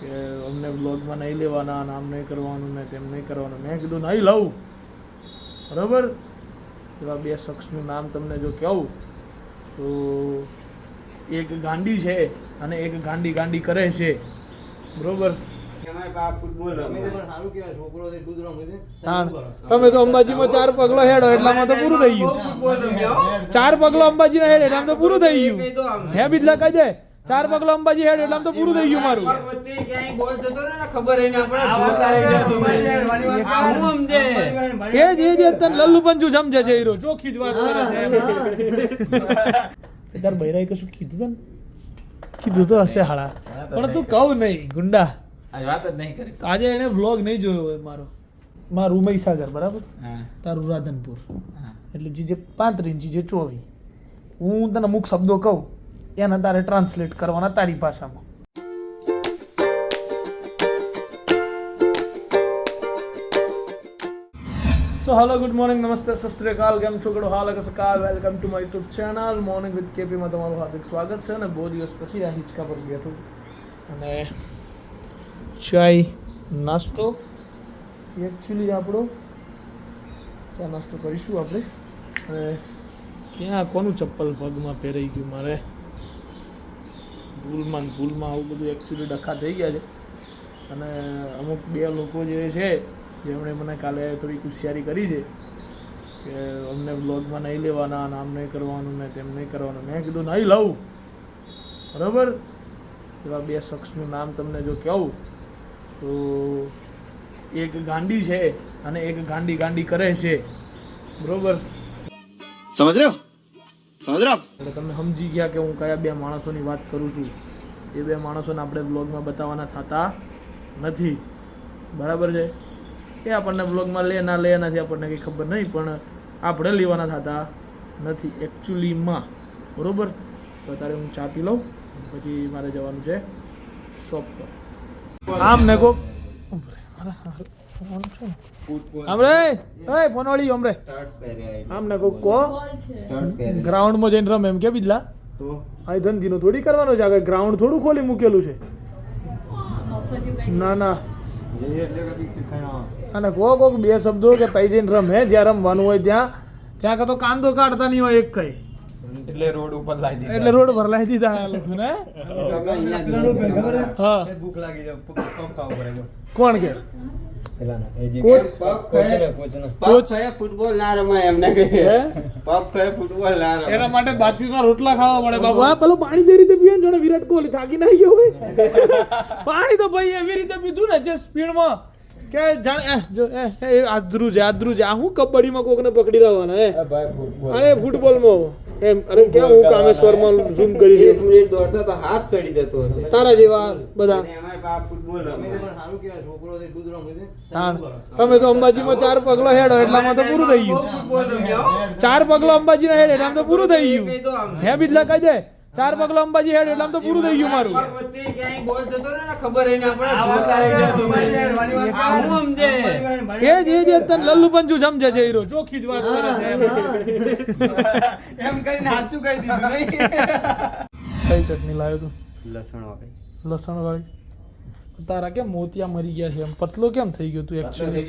કે અમને બ્લોગમાં નહીં લેવાના આમ નહીં કરવાનું ને તેમ નહીં કરવાનું. મેં કીધું, નહીં લઉં બરાબર? એવા બે શખ્સનું નામ તમને જો કહું, તો એક ગાંડી છે અને એક ગાંડી ગાંડી કરે છે. બરોબર? તમે તો અંબાજીમાં ચાર પગલો હેડો, એટલામાં તો પૂરું થઈ ગયું. ચાર પગલો અંબાજી ના હેડ એટલામાં તો પૂરું થઈ ગયું. હે બીજલા કહી દે ચાર પગલો અંબાજી હેડ એટલે આમ તો પૂરું થઈ ગયું મારું. એ જ એ જ તને લલ્લુ પંચુ સમજે છે હીરો. ચોખ્ખી જ વાત કરે છે. તાર બૈરાએ કશું કીધું તને કીધું તો હશે હાળા. પણ તું કહું નહીં ગુંડા. વાત જ નહીં કરી. આજે એને વ્લોગ નહીં જોયો હોય મારો. મારું મહીસાગર બરાબર? હા. તારું રાધનપુર. હા. એટલે જે જે પાંત્રીસ જે જે ચોવીસ હું તને અમુક શબ્દો કહું. એને તારે ટ્રાન્સલેટ કરવાના તારી ભાષામાં. સો હલો ગુડ મોર્નિંગ નમસ્તે સસ્ત્રીકાલ કેમ છો કડો હાલ સકાલ welcome to my YouTube channel morning with કેપીમાં તમારું હાર્દિક સ્વાગત છે અને બહુ દિવસ પછી આ હિંચકા પર બેઠું અને ચાય, નાસ્તો એકચ્યુઅલી આપણો ચા નાસ્તો કરીશું આપણે. અને ક્યાં, કોનું ચપ્પલ પગમાં પહેરાઈ ગયું મારે? ભૂલમાં ભૂલમાં આવું બધું એક્સિડન્ટ ડખા થઈ ગયા છે. અને અમુક બે લોકો જે છે, જેમણે મને કાલે થોડીક હોશિયારી કરી છે કે અમને બ્લોગમાં નહીં લેવાના નામ નહીં કરવાનું ને તેમ નહીં કરવાનું. મેં કીધું, નહીં લાવું. બરાબર? એવા બે શખ્સનું નામ તમને જો કહું, તો એક ગાંડી છે અને એક ગાંડી ગાંડી કરે છે. બરાબર? સમજ રહ્યો? સમજરા તમે સમજી ગયા કે હું કયા બે માણસોની વાત કરું છું? એ બે માણસોને આપણે બ્લોગમાં બતાવવાના થતા નથી. બરાબર છે? એ આપણને બ્લોગમાં લે, ના લે નથી આપણને કંઈ ખબર નહીં, પણ આપણે લેવાના થતા નથી એકચ્યુઅલીમાં બરાબર? તો અત્યારે હું ચા પી લઉં, પછી મારે જવાનું છે શોપ પર. આમ ને કો કોક હમરે ઓય ફોનવાળી હમરે આમ ને કોક કો ગ્રાઉન્ડમાં જઈને રમે એમ કે બીજલા આ ધંધીનું થોડી કરવાનું છે આગળ ગ્રાઉન્ડ થોડું ખોલી મૂકેલું છે? ના ના. અને કો કોક બે શબ્દો કે તઈ જઈને રમે જ્યાં રમવાનું હોય ત્યાં. ત્યાં કાં તો કાંદો કાઢતા નહીં હોય એક કઈ. એટલે રોડ ઉપર લાવી એટલે રોડ ભરલાઈ દીધા આ લોકોને હા. ભૂખ લાગી જાય કોણ કે? કોચ કોચ ફૂટબોલ ના રમાય એમને કહે. હે? પગ ખાય ફૂટબોલ ના રમાય. એના માટે બાજરીના રોટલા ખાવા મળે બાબુ પેલું પાણી જે રીતે પીવે જોડે વિરાટ કોહલી થાકી ના ગયો હોય. પાણી તો ભાઈ એવી રીતે પીધું ને જે સ્પીડમાં કે જાણે જો એ આદરું છે આદરું છે. આ હું કબડ્ડીમાં કોકને પકડી લેવાના હે ભાઈ અરે ફૂટબોલમાં? એમ અરે કેમ હું કામેશ્વરમાં ઝૂમ કરી એક મિનિટ દોડતા તો હાથ ચડી જતો હશે. તારા જેવા બધા. અને એમાંય પા ફૂટબોલ રમે. તમે તો અંબાજીમાં ચાર પગલો હેડો એટલામાં તો પૂરું થઈ ગયું. ચાર પગલો અંબાજી ના હેડ એટલામાં તો પૂરું થઈ ગયું. હે બીજલા કહી દે. ચાર પગલો અંબાજી હેડ એટલામાં તો પૂરું થઈ ગયું મારું. વચ્ચે ક્યાંય બોલ જતો ને ખબર ય ના જોતા રહી જાય સમજે? એ જ એ જ તને લલ્લુ પંચુ સમજે છે હીરો. ચોખ્ખી જ વાત કરે છે એમ. કરીને સાચું કહી દીધું નહીં. કઈ ચટણી લાવ્યો તું? લસણ વાળી લસણ વાળી તારા કેમ મોતિયા મરી ગયા છે? એમ પતલો કેમ થઈ ગયો તું એકચ્યુઅલી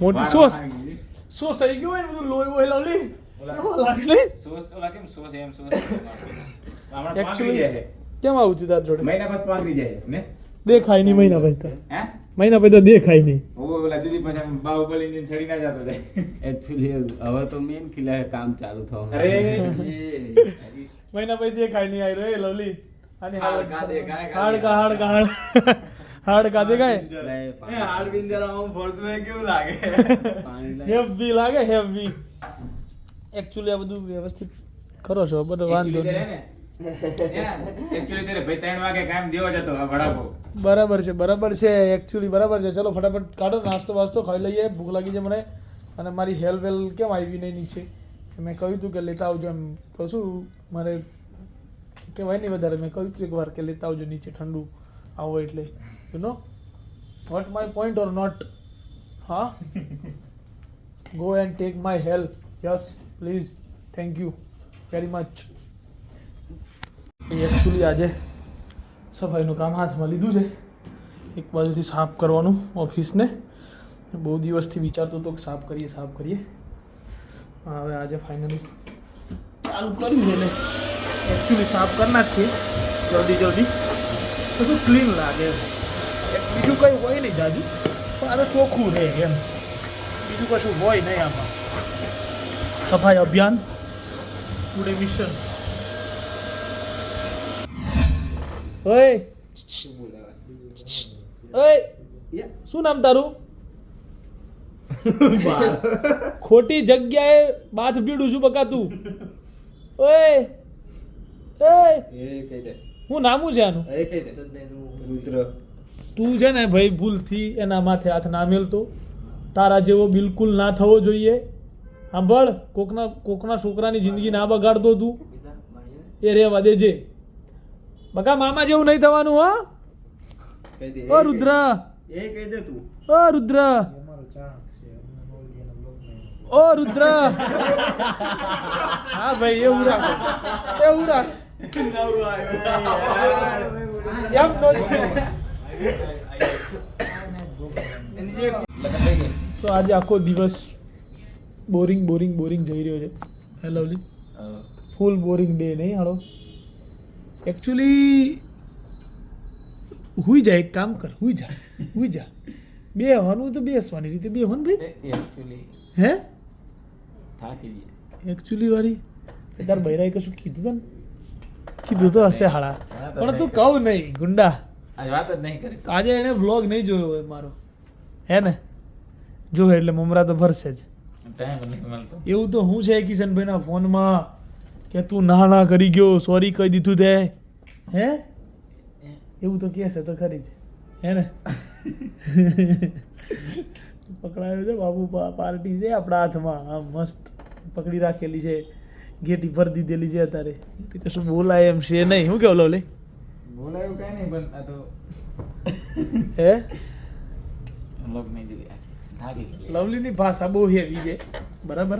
મોટી સોસ? સોસ થઈ ગયો હોય બધું લોહી વોહી લવલી? કેમ આવું થયું તાર જોડે? મહિના પછી પાકડી જાય ને? દેખાય નહીં મહિના પછી તો. હે? મહિના પછી તો દેખાય નહીં. ઓલા જુદી પછી બાહુબલી ની છડી ના જતો જાય. એકચ્યુઅલી હવે તો મેન ખીલા કામ ચાલુ થવાનું અરે મહિના પછી દેખાય નહીં આઈ રે લવલી. આની હાડકા દેખાય. હાડકા હાડકા હાડ હાડકા દેખાય. એ હાડ બિંદરામાં ભરતું હોય કેવું લાગે? હેવી લાગે હેવી એકચ્યુઅલી આ બધું વ્યવસ્થિત કરો છો બધો વાંધો નહીં. બરાબર છે બરાબર છે એકચ્યુઅલી બરાબર છે. ચલો ફટાફટ કાઢો નાસ્તો વાસ્તો ખાઈ લઈએ ભૂખ લાગી છે મને. અને મારી હેલ વેલ કેમ આવી નહીં નીચે? મેં કહ્યું હતું કે લેતા આવજો એમ. તો શું મારે કહેવાય નહીં વધારે મેં કહ્યું હતું એકવાર કે લેતા આવજો નીચે ઠંડુ આવો એટલે. You know what my point or not હા? Go and take my help yes please thank you very much actually આજે સફાઈનું કામ હાથમાં લીધું છે. એક બાજુથી સાફ કરવાનું ઓફિસને. બહુ દિવસથી વિચારતો હતો કે સાફ કરીએ સાફ કરીએ. હવે આજે ફાઇનલી ચાલુ કર્યું છે એકચ્યુઅલી સાફ કરી નાખીએ. જલ્દી જલ્દી. બધું ક્લીન લાગે. બીજું કંઈ હોય નહીં જાજુ. પણ ચોખ્ખું રહે એમ. બીજું કશું હોય નહીં આમાં. સફાઈ અભિયાન. ટુડે મિશન ઓય. ઓય. શું નામ તારું? ખોટી જગ્યાએ બાથ પીડું છું બકા તું ઓય. ઓય. એ હું નામું છે આનું? રુદ્ર તું છે ને ભાઈ ભૂલથી એના માથે હાથ ના મેલતો. તારા જેવો બિલકુલ ના થવો જોઈએ. સાંભળ કોકના કોકના છોકરાની જિંદગી ના બગાડતો તું. એ રેવા દેજે. બકા મામા જેવું નહીં થવાનું હા. ઓ રુદ્ર. એ કહી દે તું. ઓ રુદ્ર. ઓ રુદ્ર. હા ભાઈ એવું રાખ. એવું રાખ. એમ તો આજે આખો દિવસ બોરિંગ બોરિંગ બોરિંગ જઈ રહ્યો છે. હે લવલી? ફૂલ બોરિંગ ડે નહીં હાલો? એકચ્યુઅલી હુઈ જા એક કામ કર હુઈ જા હુઈ જા. બે હોવાનું તો બેસવાની રીતે બે હોન ભાઈ. એકચ્યુઅલી હે? થાકી ગઈ. એકચ્યુઅલી વાળી? તાર બૈરાએ કશું કીધું તને કીધું તો હશે હાળા. પણ તું કહું નહીં ગુંડા. આજ વાત જ નહીં કરી. આજે એણે વ્લોગ નહીં જોયો હોય મારો. હે ને? જો એટલે મમરા તો ભરશે જ. ટાઈમ નથી મળતો. એવું તો હું છે કિશનભાઈના ફોનમાં કે તું ના ના કરી ગયો સોરી કહી દીધું તે. હે? એવું તો કહેશે તો ખરી જ. હે ને? પકડાયો છે બાબુ પાર્ટી છે આપણા હાથમાં. આમ મસ્ત. પકડી રાખેલી છે. ગેટી ભરી દીધેલી છે અત્યારે. કશું બોલાય એમ છે નહીં. શું કેવું લે બોલાયું કઈ નહીં પણ આ તો હે? લોક નહીં જોઈ. થાકી ગઈ લવલીની ભાષા બહુ હેવી છે. બરાબર?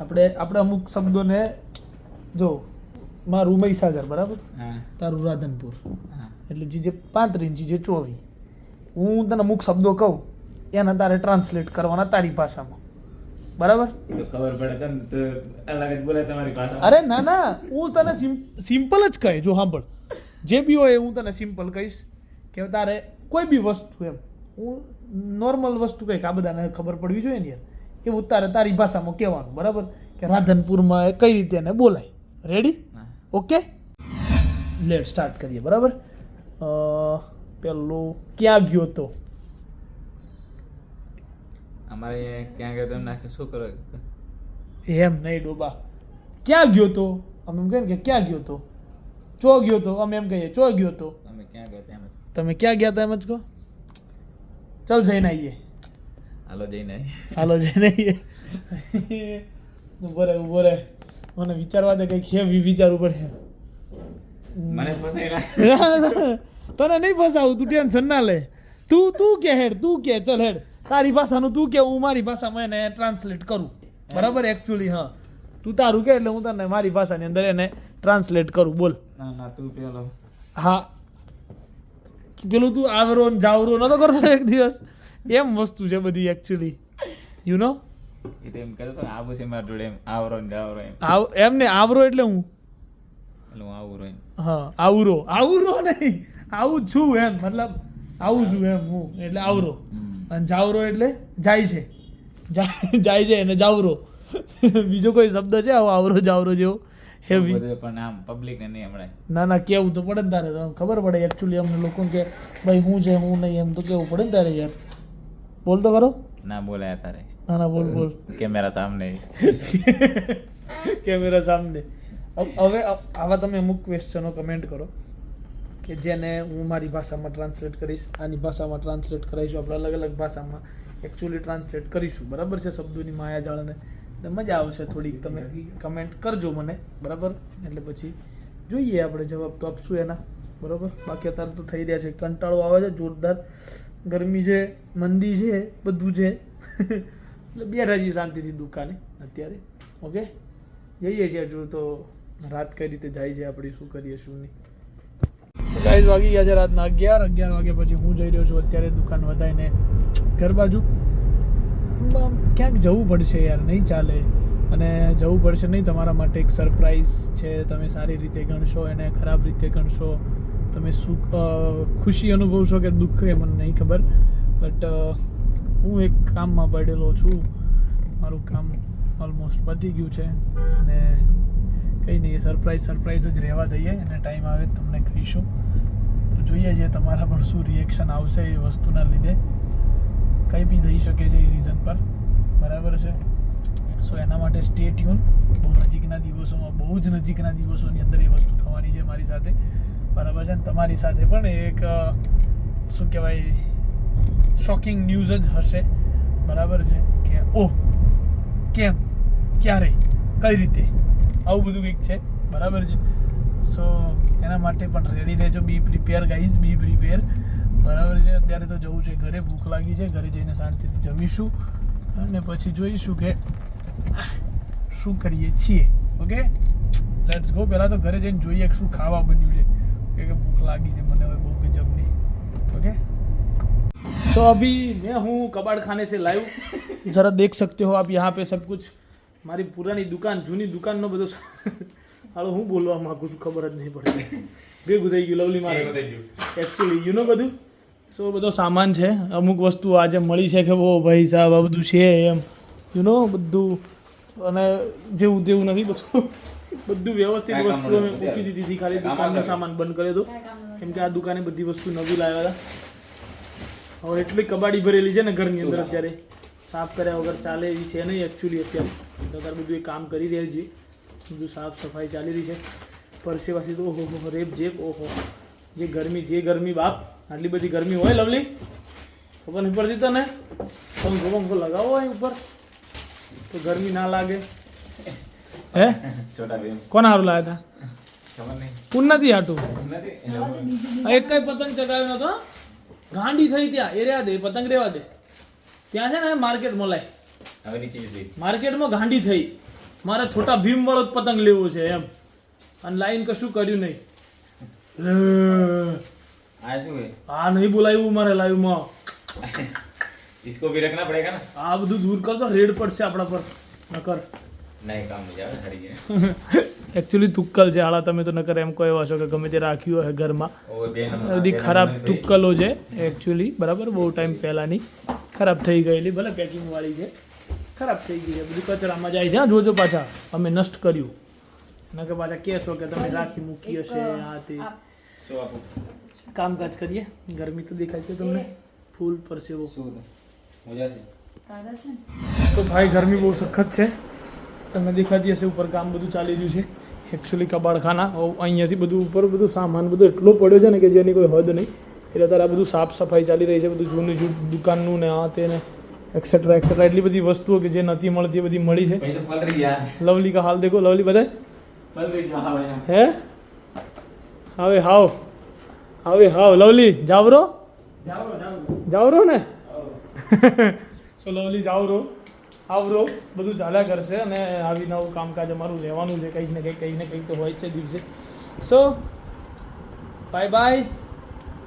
આપણે આપણે અમુક શબ્દોને જો મારું મહીસાગર બરાબર? હા. તારું રાધનપુર. એટલે જે જે પાંત્રીસ જે જે ચોવીસ હું તને અમુક શબ્દો કહું એના તારે ટ્રાન્સલેટ કરવાના તારી ભાષામાં. બરાબર? ખબર પડે તને તો અલગ જ બોલે તમારી ભાષા અરે ના ના. હું તને સિમ્પલ જ કહે જો સાંભળ. જે બી હોય હું તને સિમ્પલ કહીશ. કે તારે કોઈ બી વસ્તુ એમ હું નોર્મલ વસ્તુ કંઈક આ બધાને ખબર પડવી જોઈએ ને યાર. એવું તારે તારી ભાષામાં કહેવાનું બરાબર? કે રાધનપુરમાં કઈ રીતે એને બોલાય. રેડી ઓકે લેટ સ્ટાર્ટ કરીએ બરાબર? પેલું ક્યાં ગયો તો? અમારે ક્યાં ગયો તો એમ નાખે શું કરો? એમ નહીં ડોબા. ક્યાં ગયો તો? અમે એમ કહીએ કે ક્યાં ગયો તો? ચો ગયો તો? અમે એમ કહીએ ચો ગયો તો? તમે ક્યાં ગયા ત્યાં તમે ક્યાં ગયા હતા એમ જ કહો? ચાલ જઈને આવીએ. હાલો જઈને. હાલો જઈને આવીએ. ઊભો રે ઊભો રહે. મને વિચારવા દે કંઈક હેવી વિચારવું પડે મને ફસાઈ તને નહીં ફસાવું તું ટેન્શન ના લે. તું તું કે હેડ તું કે ચલ હેડ. તારી ભાષાનું તું કે હું મારી ભાષામાં એને ટ્રાન્સલેટ કરું. બરાબર એકચ્યુઅલી હા. તું તારું કે એટલે હું તને મારી ભાષાની અંદર એને ટ્રાન્સલેટ કરું. બોલ. ના ના તું પેલો. હા પેલું તું આવરો ને જાવરો નતો કરતો એક દિવસ. એમ વસ્તુ છે બધી એકચ્યુઅલી યુ નો એ તો એમ કહેતો તો આવું છે મારા જોડે એમ આવરો ને જાવરો એમ. આવ એમ ને આવરો એટલે હું? એટલે હું આવરો એમ. હા આવરો. આવરો નહીં. આવું છું એમ મતલબ આવું છું એમ હું. એટલે આવરો. અને જાવરો એટલે જાય છે. જાય છે અને જાવરો. બીજો કોઈ શબ્દ છે આવો આવરો જાવરો જેવો? હેવી પણ આમ પબ્લિક ને નહીં હમણાં ના ના કેવું તો પડે ને તારે. તો ખબર પડે એકચ્યુઅલી અમને લોકો કે ભાઈ હું છે હું નહીં એમ તો કેવું પડે ને તારે યાર. બોલ તો કરો ના બોલાય તારે. ના ના બોલ બોલ. કેમેરા સામને. કેમેરા સામને. હવે હવે આવા તમે અમુક ક્વેશ્ચનો કમેન્ટ કરો કે જેને હું મારી ભાષામાં ટ્રાન્સલેટ કરીશ આની ભાષામાં ટ્રાન્સલેટ કરાવીશું આપણે અલગ અલગ ભાષામાં એકચ્યુઅલી ટ્રાન્સલેટ કરીશું. બરાબર છે શબ્દોની માયાજાળને? એટલે મજા આવશે થોડીક. તમે કમેન્ટ કરજો મને, બરાબર? એટલે પછી જોઈએ આપણે જવાબ તો આપશું એના, બરાબર? બાકી અત્યારે તો થઈ રહ્યા છે. કંટાળો આવે છે, જોરદાર. ગરમી છે, મંદી છે, બધું છે. એટલે બેઠા છીએ શાંતિથી દુકાને અત્યારે. ઓકે? જઈએ છીએ હજુ તો રાત કઈ રીતે જાય છે આપણી શું કરીએ, શું નહીં. ગાઈઝ વાગી ગયા છે રાતના અગિયાર. અગિયાર વાગ્યા પછી હું જઈ રહ્યો છું અત્યારે દુકાન વધારીને ઘર બાજુ. ક્યાંક જવું પડશે યાર, નહીં ચાલે. અને જવું પડશે નહીં તમારા માટે એક સરપ્રાઈઝ છે. તમે સારી રીતે ગણશો, એને ખરાબ રીતે ગણશો. તમે સુખ ખુશી અનુભવશો કે દુઃખ એ મને નહીં ખબર. બટ હું એક કામમાં પડેલો છું. મારું કામ ઓલમોસ્ટ પતી ગયું છે. ને કંઈ નહીં સરપ્રાઈઝ સરપ્રાઈઝ જ રહેવા દઈએ. અને ટાઈમ આવે તમને કહીશું. તો જોઈએ છે તમારા પણ શું રિએક્શન આવશે એ વસ્તુના લીધે. કંઈ બી થઈ શકે છે એ રીઝન પર. બરાબર છે? સો એના માટે સ્ટે ટ્યુન બહુ નજીકના દિવસોમાં, બહુ જ નજીકના દિવસોની અંદર એ વસ્તુ થવાની છે મારી સાથે. બરાબર છે? અને તમારી સાથે પણ એક શું કહેવાય શોકિંગ ન્યૂઝ જ હશે. બરાબર છે? કે, ઓહ, કેમ? ક્યારે? કઈ રીતે? આવું બધું કંઈક છે. બરાબર છે? સો એના માટે પણ રેડી રહેજો. Be prepare guys be prepare બરાબર છે અત્યારે તો જવું છે ઘરે ભૂખ લાગી છે ઘરે જઈને શાંતિથી જમીશું અને પછી જોઈશું કે શું કરીએ છીએ ઓકે લેટ્સ ગો પહેલાં તો ઘરે જઈને જોઈએ કે શું ખાવા બન્યું છે કે કે ભૂખ લાગી છે મને હવે બહુ ગજબની ઓકે तो अभी मैं हूँ कबाड़ खाने से लाइव जरा देख सकते हो आप यहाँ पे सब कुछ મારી પુરાની દુકાન જૂની દુકાનનો બધો હાલો હું બોલવા માંગુ છું ખબર જ નહીં પડતી ભેગું થઈ ગયું લવલી મારે એકચ્યુઅલી યુ નો બધું સો બધો સામાન છે. અમુક વસ્તુ આજે મળી છે કે ઓ ભાઈ સાહેબ આ બધું છે એમ. યુ નો બધું. અને જેવું તેવું નથી બધું. બધું વ્યવસ્થિત વસ્તુ અમે મૂકી દીધી હતી ખાલી દુકાનનો. સામાન બંધ કર્યો હતો કેમ કે આ દુકાને બધી વસ્તુ નવી લાવ્યા હતા. હવે એટલી કબાડી ભરેલી છે ને ઘરની અંદર અત્યારે. સાફ કર્યા વગર ચાલે એવી છે નહીં એકચ્યુઅલી અત્યારે. તો અત્યારે બધું એ કામ કરી રહ્યા છીએ બધું સાફ સફાઈ ચાલી રહી છે. પરસેવાથી તો ઓહો હો રેપ જેપ ઓહો. જે ગરમી જે ગરમી બાપ આટલી બધી ગરમી હોય લવલી ખબર નહીં પડતી તને? પંખો પંખો લગાવો અહીં ઉપર તો ગરમી ના લાગે. હે? કોણ સારું લાવ્યા હતા નથી હાટું? એક કઈ પતંગ ચગાવ્યો નતો ગાંડી થઈ ત્યાં. એ રહ્યા દે પતંગ રેવા દે. ત્યાં છે ને માર્કેટ મલાય. હવે નીચે માર્કેટમાં ગાંડી થઈ. મારે છોટા ભીમ વાળો જ પતંગ લેવો છે એમ. અને લાઈન કશું કર્યું નહીં. આ શું है આ નહીં બોલાવ્યું મારે લાઈવમાં इसको भी रखना पड़ेगा ना આ બધું દૂર કર તો રેડ પડશે આપણા પર નકર नहीं काम नहीं जावे हरी है એકચ્યુઅલી તુક્કલ છે હાલા તમે તો નકર એમ કહો એવા છો કે ગમે તે રાખ્યું હોય ઘરમાં वो બે નંબર બધી ખરાબ તુક્કલો છે એકચ્યુઅલી બરાબર બહુ ટાઈમ પહેલાંની ખરાબ થઈ ગયેલી ભલે પેકિંગ વાળી છે ખરાબ થઈ ગઈ છે બધું કચરામાં જાય છે હા જોજો પાછા અમે નષ્ટ કર્યું નકર પાછા કહેશો કે તમે રાખી મૂકી હશે આ તે. કામકાજ કરીએ? ગરમી તો દેખાય છે તમને? ફૂલ પરસેવો. તો ભાઈ ગરમી બહુ સખત છે. તમને દેખાતી હશે ઉપર કામ બધું ચાલી રહ્યું છે. એકચ્યુઅલી કબાડખાના અહીંયાથી બધું ઉપર બધું સામાન બધું એટલો પડ્યો છે ને કે જેની કોઈ હદ નહીં. એટલે તારે આ બધું સાફ સફાઈ ચાલી રહી છે બધું જૂની જૂની દુકાનનું ને આ તે ને એક્સેટ્રા એક્સેટ્રા એટલી બધી વસ્તુઓ કે જે નથી મળતી એ બધી મળી છે. લવલી કા હાલ દેખો લવલી હવે હે? હવે હાવ. હવે હાવ. લવલી જાવરો? જાવરો ને? સો લવલી જાવરો આવરો બધું ચાલ્યા કરશે અને આવી નવું કામકાજ અમારું રહેવાનું છે. કંઈક ને કંઈક કંઈક ને કંઈક તો હોય છે દિવસે. So bye bye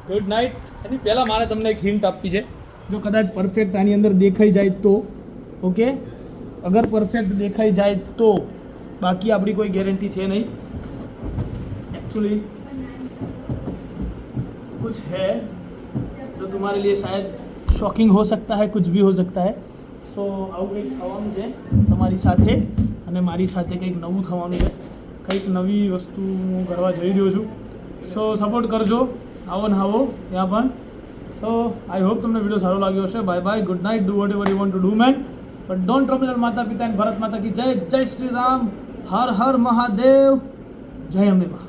good night એની પહેલાં મારે તમને એક હિન્ટ આપવી છે. જો કદાચ પરફેક્ટ આની અંદર દેખાઈ જાય તો ઓકે અગર પરફેક્ટ દેખાઈ જાય તો બાકી આપણી કોઈ ગેરંટી છે નહીં एक्चुअली कुछ है जो तुम्हारे लिए शायद शॉकिंग हो सकता है कुछ भी हो सकता है સો આવું કંઈક થવાનું છે તમારી સાથે અને મારી સાથે કંઈક નવું થવાનું છે કંઈક નવી વસ્તુ હું કરવા જઈ રહ્યો છું સો સપોર્ટ કરજો આવો ને આવો ત્યાં પણ સો આઈ હોપ તમને વિડીયો સારો લાગ્યો હશે bye bye good night do whatever you want to do man but don't drop your માતા પિતા એન્ડ ભારત માતા કી જય જય શ્રી રામ હર હર મહાદેવ. જય અંબે મા